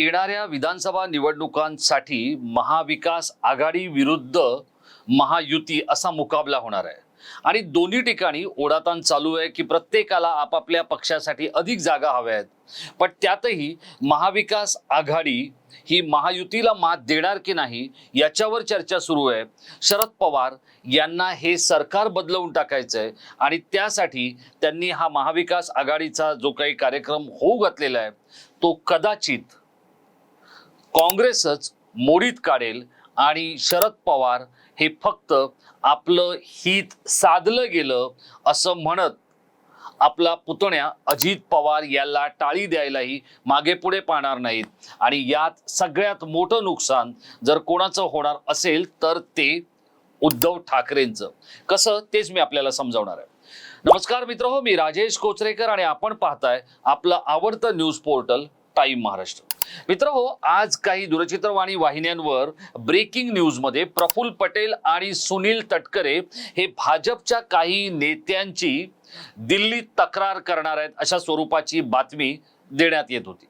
येणाऱ्या विधानसभा निवडणुकांसाठी महाविकास आघाडी विरुद्ध महायुती असा मुकाबला होणार आहे. आणि दोन्ही ठिकाणी ओढाताण चालू आहे की प्रत्येकाला आपापल्या पक्षासाठी अधिक जागा हव्या आहेत. पण त्यातही महाविकास आघाडी ही महायुतीला मात देणार की नाही याच्यावर चर्चा सुरू आहे. शरद पवार यांना हे सरकार बदलवून टाकायचं आहे आणि त्यासाठी त्यांनी हा महाविकास आघाडीचा जो काही कार्यक्रम होऊ घातलेला आहे तो कदाचित काँग्रेसच मोडीत काढेल आणि शरद पवार हे फक्त आपलं हित साधलं गेलं असं म्हणत आपला पुतण्या अजित पवार याला टाळी द्यायलाही मागे पुढे पाहणार नाहीत. आणि यात सगळ्यात मोठं नुकसान जर कोणाचं होणार असेल तर ते उद्धव ठाकरेंचं. कसं? तेच मी आपल्याला समजावणार आहे. नमस्कार मित्र हो मी राजेश कोचरेकर आणि आपण पाहताय आपलं आवडतं न्यूज पोर्टल टाइम महाराष्ट्र. मित्र हो आज काही दूरचित्रवाणी वाहिन्यांवर ब्रेकिंग न्यूजमध्ये प्रफुल्ल पटेल आणि सुनील तटकरे हे भाजपच्या काही नेत्यांची दिल्लीत तक्रार करणार आहेत अशा स्वरूपाची बातमी देण्यात येत होती.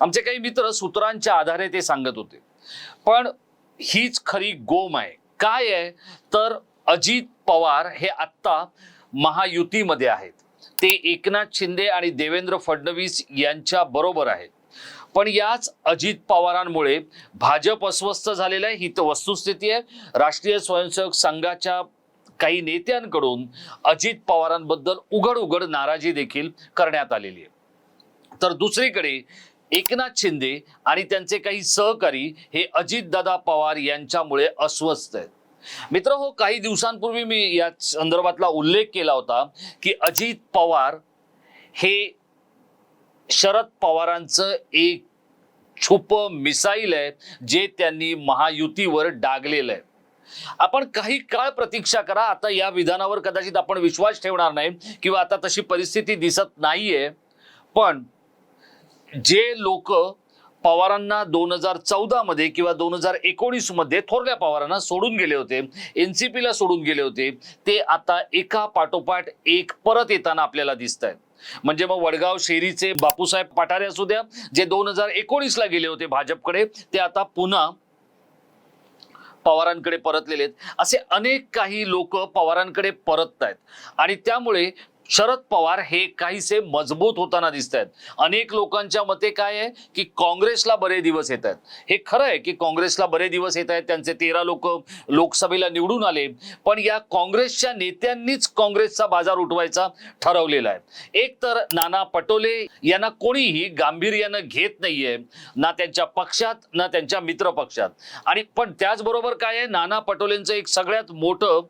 आमचे काही मित्र सूत्रांच्या आधारे ते सांगत होते. पण हीच खरी गोम आहे. काय आहे? तर अजित पवार हे आत्ता महायुतीमध्ये आहेत. ते एकनाथ शिंदे आणि देवेंद्र फडणवीस यांच्या बरोबर आहेत. पण याच अजित पवारांमुळे भाजप अस्वस्थ झालेलं आहे. ही तर वस्तुस्थिती आहे. राष्ट्रीय स्वयंसेवक संघाच्या काही नेत्यांकडून अजित पवारांबद्दल उघड उघड नाराजी देखील करण्यात आलेली आहे. तर दुसरीकडे एकनाथ शिंदे आणि त्यांचे काही सहकारी हे अजितदादा पवार यांच्यामुळे अस्वस्थ आहेत. मित्र हो काही दिवसांपूर्वी मी या संदर्भातला उल्लेख केला होता की अजित पवार हे शरद पवारांचं एक छुप मिसाईल आहे जे त्यांनी महायुतीवर डागलेलं आहे आपण काही काळ प्रतीक्षा करा आता या विधानावर कदाचित आपण विश्वास ठेवणार नाही किंवा आता तशी परिस्थिती दिसत नाहीये. पण जे लोक पवारांना दोन हजार चौदा मध्ये किंवा दोन हजार एकोणीसमध्ये थोरल्या पवारांना सोडून गेले होते एन सी पीला सोडून गेले होते ते आता एका पाठोपाठ एक परत येताना आपल्याला दिसत आहेत म्हणजे मग वडगाव शेरीचे बापूसाहेब पठारे असू द्या जे दोन हजार एकोणीस ला गेले होते भाजपकडे ते आता पुन्हा पवारांकडे परतलेले आहेत. असे अनेक काही लोक पवारांकडे परत आहेत आणि त्यामुळे शरद पवार हे काहीसे मजबूत होताना दिसत आहेत अनेक लोकांच्या मते काय आहे की काँग्रेसला बरे दिवस येत आहेत हे खरं आहे की काँग्रेसला बरे दिवस येत आहेत त्यांचे तेरा लोक लोकसभेला निवडून आले पण या काँग्रेसच्या नेत्यांनीच काँग्रेसचा बाजार उठवायचा ठरवलेला आहे. एक तर नाना पटोले यांना कोणीही गांभीर्यानं घेत नाहीये ना त्यांच्या पक्षात ना त्यांच्या मित्र पक्षात. आणि पण त्याचबरोबर काय आहे नाना पटोलेंचं एक सगळ्यात मोठं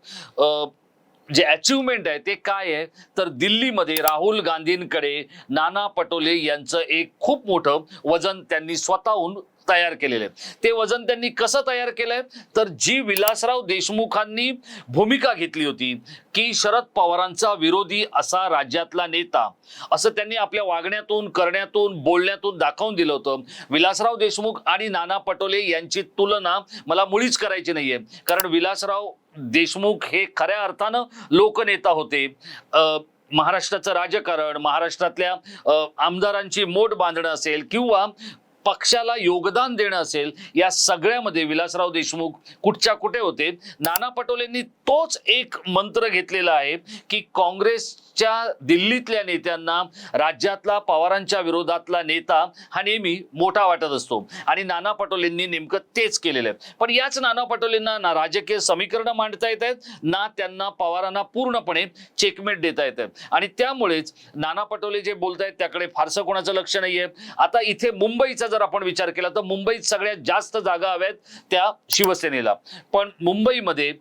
जे अचिव्हमेंट आहे ते काय आहे? तर दिल्लीमध्ये राहुल गांधींकडे नाना पटोले यांचं एक खूप मोठं वजन त्यांनी स्वतःहून तयार केलेलं आहे ते वजन त्यांनी कसं तयार केलंय? तर जी विलासराव देशमुखांनी भूमिका घेतली होती की शरद पवारांचा विरोधी असा राज्यातला नेता असं त्यांनी आपल्या वागण्यातून करण्यातून बोलण्यातून दाखवून दिलं होतं. विलासराव देशमुख आणि नाना पटोले यांची तुलना मला मुळीच करायची नाहीये. कारण विलासराव देशमुख हे खऱ्या अर्थानं लोकनेता होते. अ, महाराष्ट्राचं राजकारण महाराष्ट्रातल्या आमदारांची मोठ बांधणं असेल किंवा पक्षाला योगदान देणं असेल या सगळ्यामध्ये विलासराव देशमुख कुठच्या कुठे होते? नाना पटोलेंनी तोच एक मंत्र घेतलेला आहे की काँग्रेस काँग्रेसच्या दिल्लीतल्या नेत्यांना राज्यातला पवारांच्या विरोधातला नेता हा नेहमी मोठा वाटत असतो. आणि नाना पटोलेंनी नेमकं तेच केलेलं आहे. पण याच नाना पटोलेंना ना राजकीय समीकरणं मांडता येत आहेत ना त्यांना पवारांना पूर्णपणे चेकमेट देता येत आहेत. आणि त्यामुळेच नाना पटोले जे बोलतायत त्याकडे फारसं कोणाचं लक्ष नाहीये. आता इथे मुंबईचा जर आपण विचार केला तर मुंबईत सगळ्यात जास्त जागा हव्यात त्या शिवसेनेला. पण मुंबईमध्ये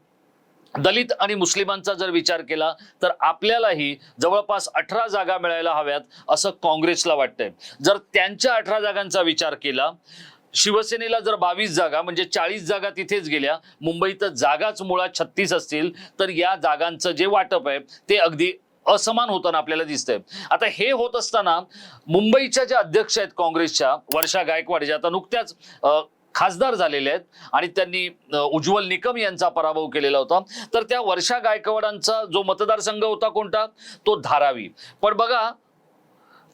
दलित आणि मुस्लिमांचा जर विचार केला तर आपल्यालाही जवळपास अठरा जागा मिळायला हव्यात असं काँग्रेसला वाटतंय. जर त्यांच्या अठरा जागांचा विचार केला शिवसेनेला जर बावीस जागा म्हणजे चाळीस जागा तिथेच गेल्या मुंबईत जागाच मुळात छत्तीस असतील तर या जागांचं जे वाटप आहे ते अगदी असमान होताना आपल्याला दिसतंय. आता हे होत असताना मुंबईच्या ज्या अध्यक्ष आहेत काँग्रेसच्या वर्षा गायकवाड ज्या आता नुकत्याच खासदार झालेले आहेत आणि त्यांनी उज्ज्वल निकम यांचा पराभव केलेला होता. तर त्या वर्षा गायकवाडांचा जो मतदारसंघ होता कोणता? तो धारावी. पण बघा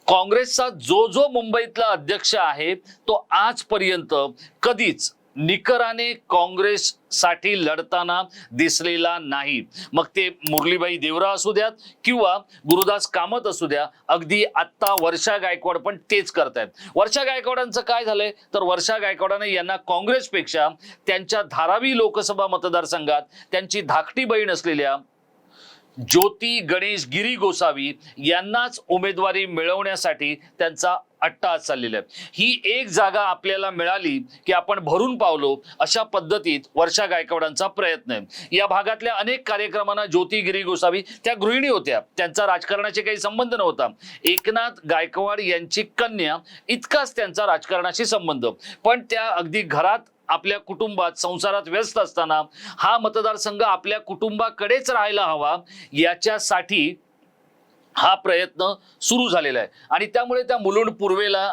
काँग्रेसचा जो जो मुंबईतला अध्यक्ष आहे तो आजपर्यंत कधीच निकराने काँग्रेससाठी लढताना दिसलेला नाही. मग ते मुरलीबाई देवरा असू द्यात किंवा गुरुदास कामत असू द्या अगदी आत्ता वर्षा गायकवाड पण तेच करतायत. वर्षा गायकवाडांचं काय झालंय? तर वर्षा गायकवाडाने यांना काँग्रेसपेक्षा त्यांच्या धारावी लोकसभा मतदारसंघात त्यांची धाकटी बहीण असलेल्या ज्योती गणेश गिरी गोसावी यांनाच उमेदवारी मिळवण्यासाठी त्यांचा अट्टा चाललेला आहे. ही एक जागा आपल्याला मिळाली की आपण भरून पावलो अशा पद्धतीत वर्षा गायकवाडांचा प्रयत्न आहे. या भागातल्या अनेक कार्यक्रमांना ज्योती गिरी गोसावी त्या गृहिणी होत्या. त्यांचा राजकारणाशी काही संबंध नव्हता. एकनाथ गायकवाड यांची कन्या इतकाच त्यांचा राजकारणाशी संबंध. पण त्या अगदी घरात आपल्या कुटुंबात संसारात व्यस्त असताना हा मतदारसंघ आपल्या कुटुंबाकडेच राहायला हवा याच्यासाठी हा प्रयत्न सुरू झालेला आहे. आणि त्यामुळे त्या मुलुंड पूर्वेला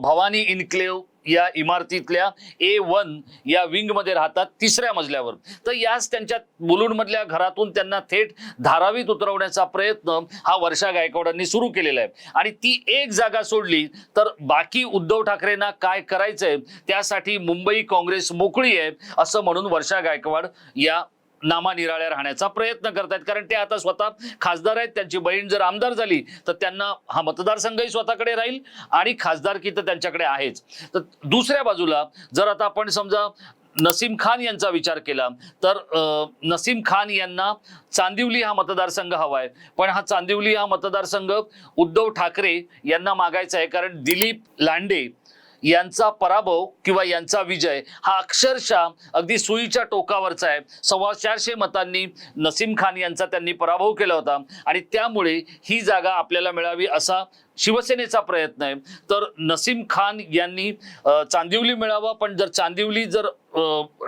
भवानी इन्क्लेव्ह या इमारतीतल्या ए वन या विंगमध्ये राहतात तिसऱ्या मजल्यावर. तर याच त्यांच्या मुलुंडमधल्या घरातून त्यांना थेट धारावीत उतरवण्याचा प्रयत्न हा वर्षा गायकवाडांनी सुरू केलेला आहे. आणि ती एक जागा सोडली तर बाकी उद्धव ठाकरेंना काय करायचंय त्यासाठी मुंबई काँग्रेस मोकळी आहे असं म्हणून वर्षा गायकवाड या नामानिराळ्या राहण्याचा प्रयत्न करतायत. कारण ते आता स्वतः खासदार आहेत. त्यांची बहीण जर आमदार झाली तर त्यांना हा मतदारसंघही स्वतःकडे राहील आणि खासदारकी तर त्यांच्याकडे आहेच. तर दुसऱ्या बाजूला जर आता आपण समजा नसीम खान यांचा विचार केला तर नसीम खान यांना चांदिवली हा मतदारसंघ हवा आहे पण हा चांदिवली हा मतदारसंघ उद्धव ठाकरे यांना मागायचा आहे. कारण दिलीप लांडे यांचा पराभव किंवा यांचा विजय हा अक्षरशः अगदी सुईच्या टोकावरचा आहे. सव्वा चारशे मतांनी नसीम खान यांचा त्यांनी पराभव केला होता आणि त्यामुळे ही जागा आपल्याला मिळावी असा शिवसेनेचा प्रयत्न आहे. तर नसीम खान यांनी चांदिवली मिळावा पण जर चांदिवली जर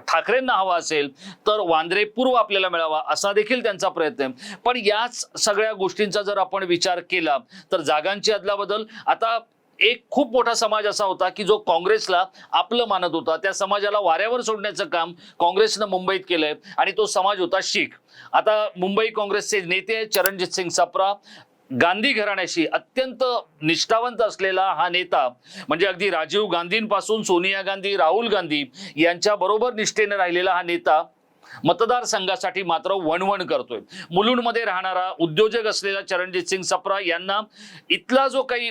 ठाकरेंना हवा असेल तर वांद्रे पूर्व आपल्याला मिळावा असा देखील त्यांचा प्रयत्न आहे. पण याच सगळ्या गोष्टींचा जर आपण विचार केला तर जागांची अदलाबदल. आता एक खूप मोठा समाज असा होता की जो काँग्रेसला आपलं मानत होता. त्या समाजाला वाऱ्यावर सोडण्याचं काम काँग्रेसनं मुंबईत केलंय आणि तो समाज होता शीख. आता मुंबई काँग्रेसचे नेते चरणजित सिंग सप्रा गांधी घराण्याशी अत्यंत निष्ठावंत असलेला हा नेता म्हणजे अगदी राजीव गांधींपासून सोनिया गांधी राहुल गांधी यांच्या बरोबर निष्ठेने राहिलेला हा नेता मतदारसंघासाठी मात्र वणवण करतोय. मुलुंडमध्ये राहणारा उद्योजक असलेला चरणजित सिंग सप्रा यांना इथला जो काही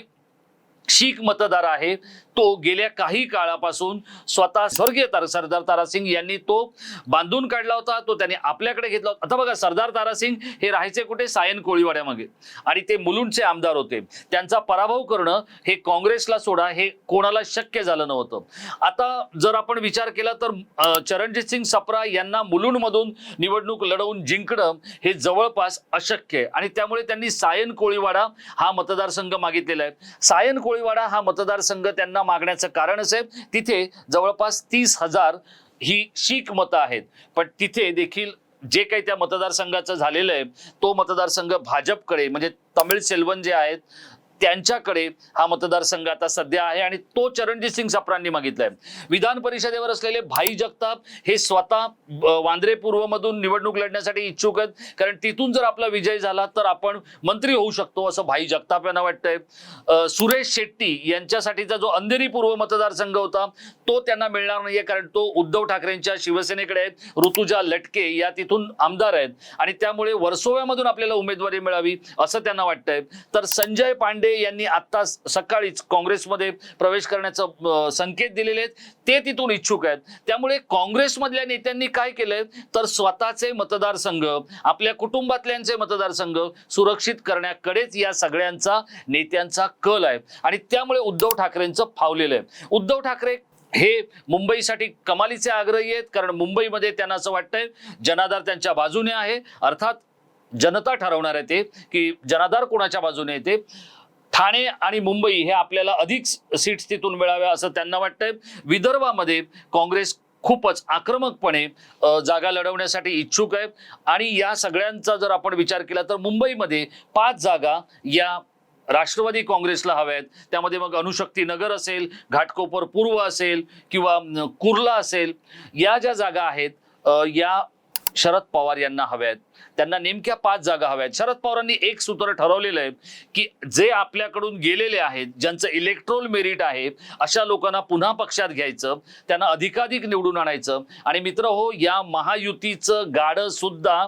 शीख मतदार आहे. तो गेल्या काही काळापासून स्वतः स्वर्गीय तार सरदार तारासिंग यांनी तो बांधून काढला होता. तो त्यांनी आपल्याकडे घेतला होता. आता बघा सरदार तारासिंग हे राहायचे कुठे? सायन कोळीवाड्यामागे. आणि ते मुलुंडचे आमदार होते. त्यांचा पराभव करणं हे काँग्रेसला सोडा हे कोणाला शक्य झालं नव्हतं. आता जर आपण विचार केला तर चरणजित सिंग सप्रा यांना मुलुंडमधून निवडणूक लढवून जिंकणं हे जवळपास अशक्य आहे. आणि त्यामुळे त्यांनी सायन कोळीवाडा हा मतदारसंघ मागितलेला आहे. सायन कोळी कोळीवाडा हा मतदारसंघ त्यांना मागण्याचं कारणच आहे तिथे जवळपास तीस हजार ही शीख मतं आहेत. पण तिथे देखील जे काही त्या मतदारसंघाचं झालेलं आहे तो मतदारसंघ भाजपकडे म्हणजे तमिळ सेल्वन जे आहेत त्यांच्याकडे हा मतदारसंघ आता सध्या आहे आणि तो चरणजित सिंग सप्रांनी मागितलाय. विधान परिषदेवर असलेले भाई जगताप हे स्वतः वांद्रे पूर्वमधून निवडणूक लढण्यासाठी इच्छुक आहेत. कारण तिथून जर आपला विजय झाला तर आपण मंत्री होऊ शकतो असं भाई जगताप यांना वाटतंय. सुरेश शेट्टी यांच्यासाठीचा जो अंधेरी पूर्व मतदारसंघ होता तो त्यांना मिळणार नाहीये कारण तो उद्धव ठाकरेंच्या शिवसेनेकडे आहेत. ऋतुजा लटके या तिथून आमदार आहेत. आणि त्यामुळे वर्सोव्यामधून आपल्याला उमेदवारी मिळावी असं त्यांना वाटतंय. तर संजय पांडे यांनी आता सकाळीच काँग्रेसमध्ये प्रवेश करण्याचा संकेत दिलेले आहेत. ते तिथून इच्छुक आहेत. त्यामुळे काँग्रेसमधल्या नेत्यांनी काय केलंय? तर स्वतःचे मतदारसंघ आपल्या कुटुंबातल्यांचे मतदारसंघ सुरक्षित करण्याकडेच या सगळ्यांचा नेत्यांचा कल आहे. आणि त्यामुळे उद्धव ठाकरेंचं फावलेलं आहे. उद्धव ठाकरे हे मुंबईसाठी कमालीचे आग्रही आहेत. कारण मुंबईमध्ये त्यांना असं वाटतंय जनाधार त्यांच्या बाजूने आहे. अर्थात जनता ठरवणार आहे ते की जनाधार कोणाच्या बाजूने येते ठाणे आणि मुंबई हे आपल्याला अधिक सीट्स तिथून मिळाव्या असं त्यांना वाटतंय. विदर्भामध्ये काँग्रेस खूपच आक्रमकपणे जागा लढवण्यासाठी इच्छुक आहे. आणि या सगळ्यांचा जर आपण विचार केला तर मुंबईमध्ये पाच जागा या राष्ट्रवादी काँग्रेसला हव्या आहेत. त्यामध्ये मग अणुशक्ती नगर असेल घाटकोपर पूर्व असेल किंवा कुर्ला असेल. या ज्या जागा आहेत या शरद पवार यांना हव्यात. त्यांना नेमक्या पाच जागा हव्यात. शरद पवारांनी एक सूत्र ठरवलेलं आहे की जे आपल्याकडून गेलेले आहेत ज्यांचं इलेक्ट्रोल मेरिट आहे अशा लोकांना पुन्हा पक्षात घ्यायचं त्यांना अधिकाधिक निवडून आणायचं. आणि मित्र हो या महायुतीचं गाडं सुद्धा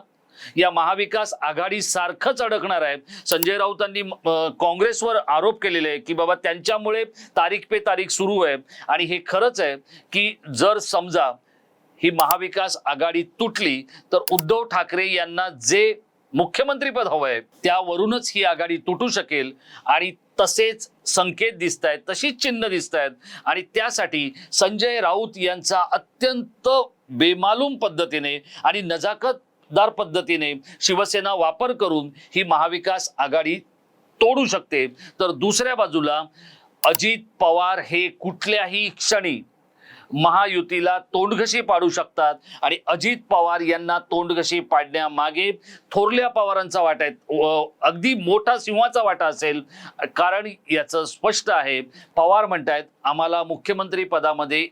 या महाविकास आघाडी सारखंच अडकणार आहे. संजय राऊतांनी काँग्रेसवर आरोप केलेले आहे की बाबा त्यांच्यामुळे तारीख पे तारीख सुरू आहे. आणि हे खरंच आहे की जर समजा ही महाविकास आघाडी तुटली तर उद्धव ठाकरे यांना जे मुख्यमंत्रीपद हवं आहे त्यावरूनच ही आघाडी तुटू शकेल. आणि तसेच संकेत दिसत आहेत तशीच चिन्ह दिसत आहेत आणि त्यासाठी संजय राऊत यांचा अत्यंत बेमालूम पद्धतीने आणि नजाकतदार पद्धतीने शिवसेना वापर करून ही महाविकास आघाडी तोडू शकते. तर दुसऱ्या बाजूला अजित पवार हे कुठल्याही क्षणी महायुतीला तोंडघशी पाडू शकतात. आणि अजित पवार यांना तोंडघशी पाडण्यामागे थोरल्या पवारांचा वाटा आहे. अगदी मोठा सिंहाचा वाटा असेल. कारण याचं स्पष्ट आहे पवार म्हणतायत आम्हाला मुख्यमंत्री पदामध्ये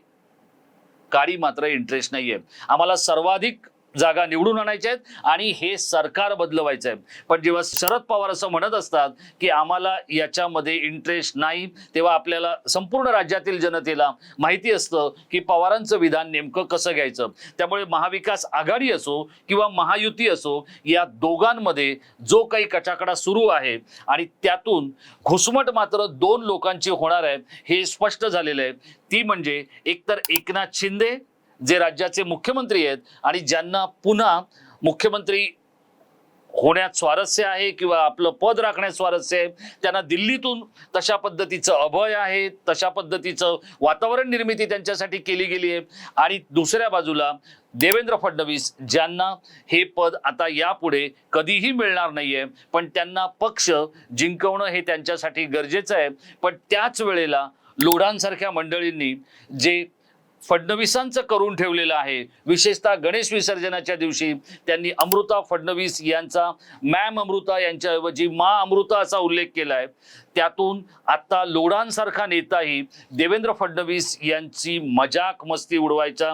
काळी मात्र इंटरेस्ट नाहीये. आम्हाला सर्वाधिक जागा निवडून आणायच्या आहेत आणि हे सरकार बदलवायचं आहे. पण जेव्हा शरद पवार असं म्हणत असतात की आम्हाला याच्यामध्ये इंटरेस्ट नाही तेव्हा आपल्याला संपूर्ण राज्यातील जनतेला माहिती असतं की पवारांचं विधान नेमकं कसं घ्यायचं. त्यामुळे महाविकास आघाडी असो किंवा महायुती असो या दोघांमध्ये जो काही कचाकडा सुरू आहे आणि त्यातून घुसमट मात्र दोन लोकांची होणार आहे हे स्पष्ट झालेलं आहे. ती म्हणजे एकतर एकनाथ शिंदे जे राज्याचे मुख्यमंत्री आहेत आणि ज्यांना पुन्हा मुख्यमंत्री होण्यात स्वारस्य आहे किंवा आपलं पद राखण्यात स्वारस्य आहे त्यांना दिल्लीतून तशा पद्धतीचं अभय आहे तशा पद्धतीचं वातावरण निर्मिती त्यांच्यासाठी केली गेली आहे. आणि दुसऱ्या बाजूला देवेंद्र फडणवीस ज्यांना हे पद आता यापुढे कधीही मिळणार नाहीये पण त्यांना पक्ष जिंकवणं हे त्यांच्यासाठी गरजेचं आहे. पण त्याच वेळेला लोढांसारख्या मंडळींनी जे फडणवीसांचं करून ठेवलेलं आहे. विशेषतः गणेश विसर्जनाच्या दिवशी त्यांनी अमृता फडणवीस यांचा मॅम अमृता यांच्याऐवजी मा अमृता असा उल्लेख केला आहे त्यातून आत्ता लोडांसारखा नेताही देवेंद्र फडणवीस यांची मजाक मस्ती उडवायचा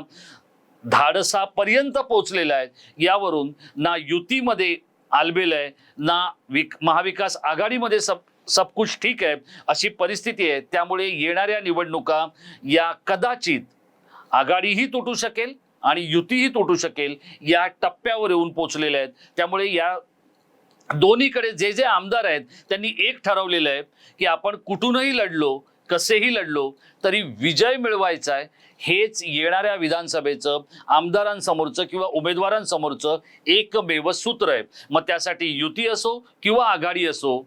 धाडसापर्यंत पोचलेला आहे. यावरून ना युतीमध्ये आलबेल आहे ना विक महाविकास आघाडीमध्ये सब सब कुछ ठीक आहे अशी परिस्थिती आहे. त्यामुळे येणाऱ्या निवडणुका या कदाचित आघाडीही तुटू शकेल आणि युतीही तुटू शकेल या टप्प्यावर येऊन पोचलेल्या आहेत. त्यामुळे या दोन्हीकडे जे जे आमदार आहेत त्यांनी एक ठरवलेलं आहे की आपण कुठूनही लढलो कसेही लढलो तरी विजय मिळवायचा आहे. हेच येणाऱ्या विधानसभेचं आमदारांसमोरचं किंवा उमेदवारांसमोरचं एकमेव सूत्र आहे. मग त्यासाठी युती असो किंवा आघाडी असो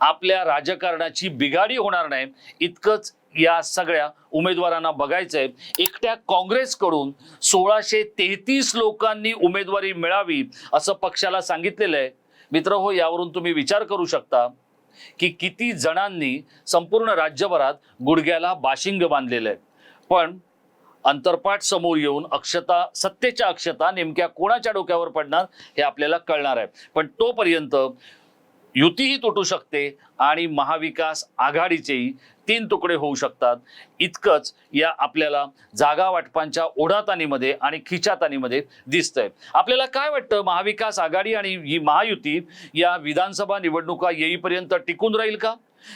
आपल्या राजकारणाची बिघाडी होणार नाही. इतकंच या सगळ्या उमेदवारांना बघायचं आहे एकट्या काँग्रेसकडून सोळाशे तेहतीस लोकांनी उमेदवारी मिळावी असं पक्षाला सांगितलेलं आहे. मित्र हो यावरून तुम्ही विचार करू शकता की किती जणांनी संपूर्ण राज्यभरात गुडघ्याला बाशिंग बांधलेलं आहे. पण अंतरपाठ समोर येऊन अक्षता सत्तेच्या अक्षता नेमक्या कोणाच्या डोक्यावर पडणार हे आपल्याला कळणार आहे. पण तोपर्यंत युतीही तुटू शकते आणि महाविकास आघाडीचेही तीन तुकडे होऊ शकतात. इतकंच या आपल्याला जागा वाटपांच्या ओढातानीमध्ये आणि खिचातानीमध्ये दिसतंय. आपल्याला काय वाटतं? महाविकास आघाडी आणि ही महायुती या विधानसभा निवडणुका येईपर्यंत टिकून राहील का?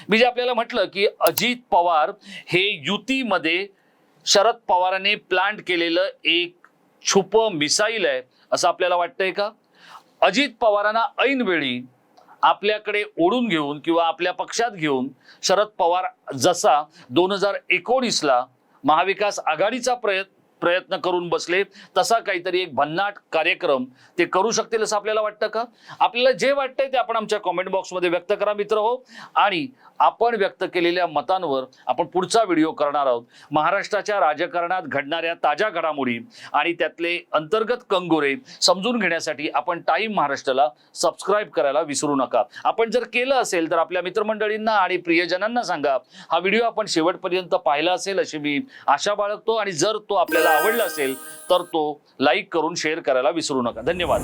मी जे आपल्याला म्हटलं की अजित पवार हे युतीमध्ये शरद पवारांनी प्लांट केलेलं एक छुप मिसाईल आहे असं आपल्याला वाटतंय का? अजित पवारांना ऐनवेळी आपल्याकडे ओढून घेऊन किंवा आपल्या पक्षात घेऊन शरद पवार जसा दोन हजार एकोणीसला महाविकास आघाडीचा प्रयत्न प्रयत्न करून बसले तसा काहीतरी एक भन्नाट कार्यक्रम ते करू शकतील असं आपल्याला वाटतं का? आपल्याला जे वाटतंय ते आपण आमच्या कॉमेंट बॉक्समध्ये व्यक्त करा मित्र हो. आणि आपण व्यक्त केलेल्या मतांवर आपण पुढचा व्हिडिओ करणार आहोत. महाराष्ट्राच्या राजकारणात घडणाऱ्या ताज्या घडामोडी आणि त्यातले अंतर्गत कंगोरे समजून घेण्यासाठी आपण टाईम महाराष्ट्राला सबस्क्राईब करायला विसरू नका. आपण जर केलं असेल तर आपल्या मित्रमंडळींना आणि प्रियजनांना सांगा. हा व्हिडिओ आपण शेवटपर्यंत पाहिला असेल अशी मी आशा बाळगतो आणि जर तो आपल्याला आवडला असेल तर तो लाईक करून शेअर करायला विसरू नका. धन्यवाद.